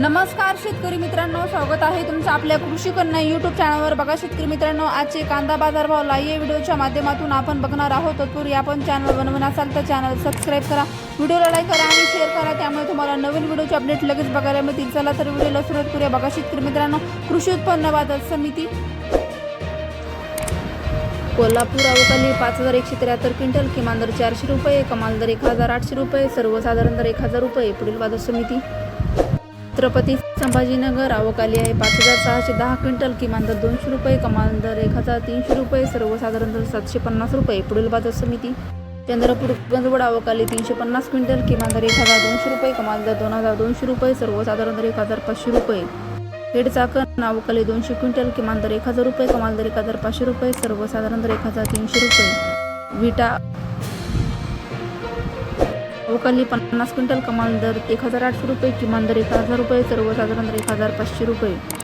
नमस्कार शेतकरी मित्रांनो स्वागत आहे तुमचं आपल्या कृषी कन्या युट्यूब चॅनलवर बघा शेतकरी मित्रांनो आजचे कांदा बाजारभाव लाईव्ह व्हिडिओच्या माध्यमातून आपण बघणार आहोत. तत्पूर्वी आपण चॅनल बनवून असाल तर चॅनल सबस्क्राईब करा. व्हिडिओला लाईक करा आणि शेअर करा. त्यामुळे तुम्हाला नवीन व्हिडिओचे अपडेट लगेच बघायला मिळतील. चला तर व्हिडिओला सुरुवात करूया. बघा शेतकरी मित्रांनो कृषी उत्पन्न बाजार समिती. कोल्हापूर अवकाली पाच हजार एकशे त्र्याहत्तर क्विंटल किमान दर चारशे रुपये कमाल दर एक हजार आठशे रुपये सर्वसाधारण दर एक हजार रुपये पुढील बाजार समिती. छत्रपती संभाजीनगर अवकाली आहे. पाच हजार सहाशे दहा क्विंटल किमान दर दोनशे रुपये कमाल दर एक हजार तीनशे रुपये सर्वसाधारण दर सातशे पन्नास रुपये. पुढील बाजार समिती चंद्रपूर गंजवड अवकाली तीनशे पन्नास क्विंटल किमान दर एक हजार दोनशे रुपये कमाल दर दोन हजार दोनशे रुपये सर्वसाधारण दर एक हजार पाचशे रुपये. खेड चाकण अवकाली दोनशे क्विंटल किमान दर एक हजार रुपये कमाल दर एक हजार पाचशे रुपये सर्वसाधारण दर एक हजार तीनशे रुपये. विटा वकली पन्नास क्विंटल कमाल दर एक हजार आठशे रुपये किमान दर एक हजार रुपये सर्वसाधारण दर एक हजार पाचशे रुपये.